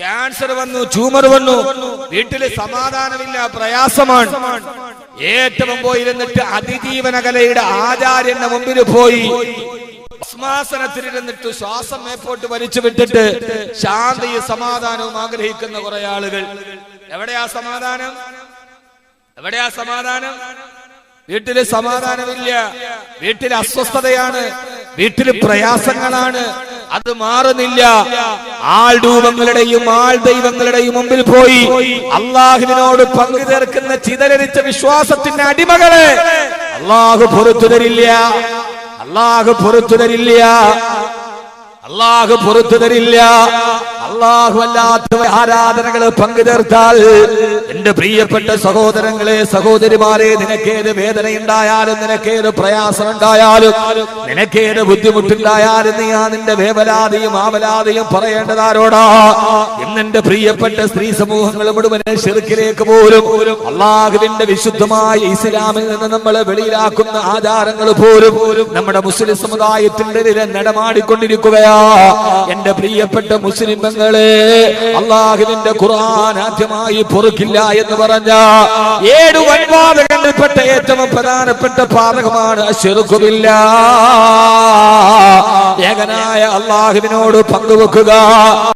Cancer വന്നു tumour വന്നു. വീട്ടിൽ സമാധാനമില്ല പ്രയാസമാണ്. ഏറ്റവും പോയിരുന്നിട്ട് അതിജീവന കലയുടെ ആചാര്യന്റെ മുമ്പിൽ പോയി. ഭസ്മാസനത്തിലിരുന്നിട്ട് ശ്വാസം മേപ്പോട്ട് വലിച്ചു വിട്ടിട്ട് ശാന്തിയും സമാധാനവും ആഗ്രഹിക്കുന്ന കുറെ ആളുകൾ. എവിടെയാ സമാധാനം? എവിടെയാ സമാധാനം? വീട്ടിൽ സമാധാനമില്ല. വീട്ടിൽ അസ്വസ്ഥതയാണ്. വീട്ടിൽ പ്രയാസങ്ങളാണ്. അത് മാറുന്നില്ല. ആൾ രൂപങ്ങളുടെയും ആൾ ദൈവങ്ങളുടെയും മുമ്പിൽ പോയി. അള്ളാഹുവിനോട് പങ്കു ചേർക്കുന്ന ചിതലരിച്ച വിശ്വാസത്തിന്റെ അടിമകളെ അള്ളാഹു പുറത്തു തരില്ല. അള്ളാഹു പുറത്തു തരില്ല. അള്ളാഹു പുറത്തു തരില്ല. അള്ളാഹു അല്ലാത്ത ആരാധനകൾ പങ്കുചേർത്താൽ എന്റെ പ്രിയപ്പെട്ട സഹോദരങ്ങളെ സഹോദരിമാരെ നിനക്കേത് വേദനയുണ്ടായാലും നിനക്കേത് പ്രയാസം ഉണ്ടായാലും നിനക്കേത് ബുദ്ധിമുട്ടുണ്ടായാലും നീ ആ നിന്റെ വേവലാതിയും ആവലാതിയും പറയേണ്ടതാരോടാ? എന്നെ പ്രിയപ്പെട്ട സ്ത്രീ സമൂഹങ്ങൾ മുഴുവനെ ഷെറുക്കിലേക്ക് പോലും അള്ളാഹുവിന്റെ വിശുദ്ധമായ ഇസ്ലാമിൽ നിന്ന് നമ്മളെ വെളിയിലാക്കുന്ന ആചാരങ്ങൾ പോലും നമ്മുടെ മുസ്ലിം സമുദായത്തിന്റെ നില നടമാടിക്കൊണ്ടിരിക്കുകയാ. എന്റെ പ്രിയപ്പെട്ട മുസ്ലിം പെങ്ങളെ അള്ളാഹുവിന്റെ ഖുർആൻ ആദ്യമായി പൊറുക്കില്ല എന്ന് പറഞ്ഞ ഏഴ് വൻപാതകളിൽപ്പെട്ട ഏറ്റവും പ്രധാനപ്പെട്ട പാതകമാണ് ചെറുക്കുമില്ല ഏകനായ അള്ളാഹുവിനോട് പങ്കുവെക്കുക.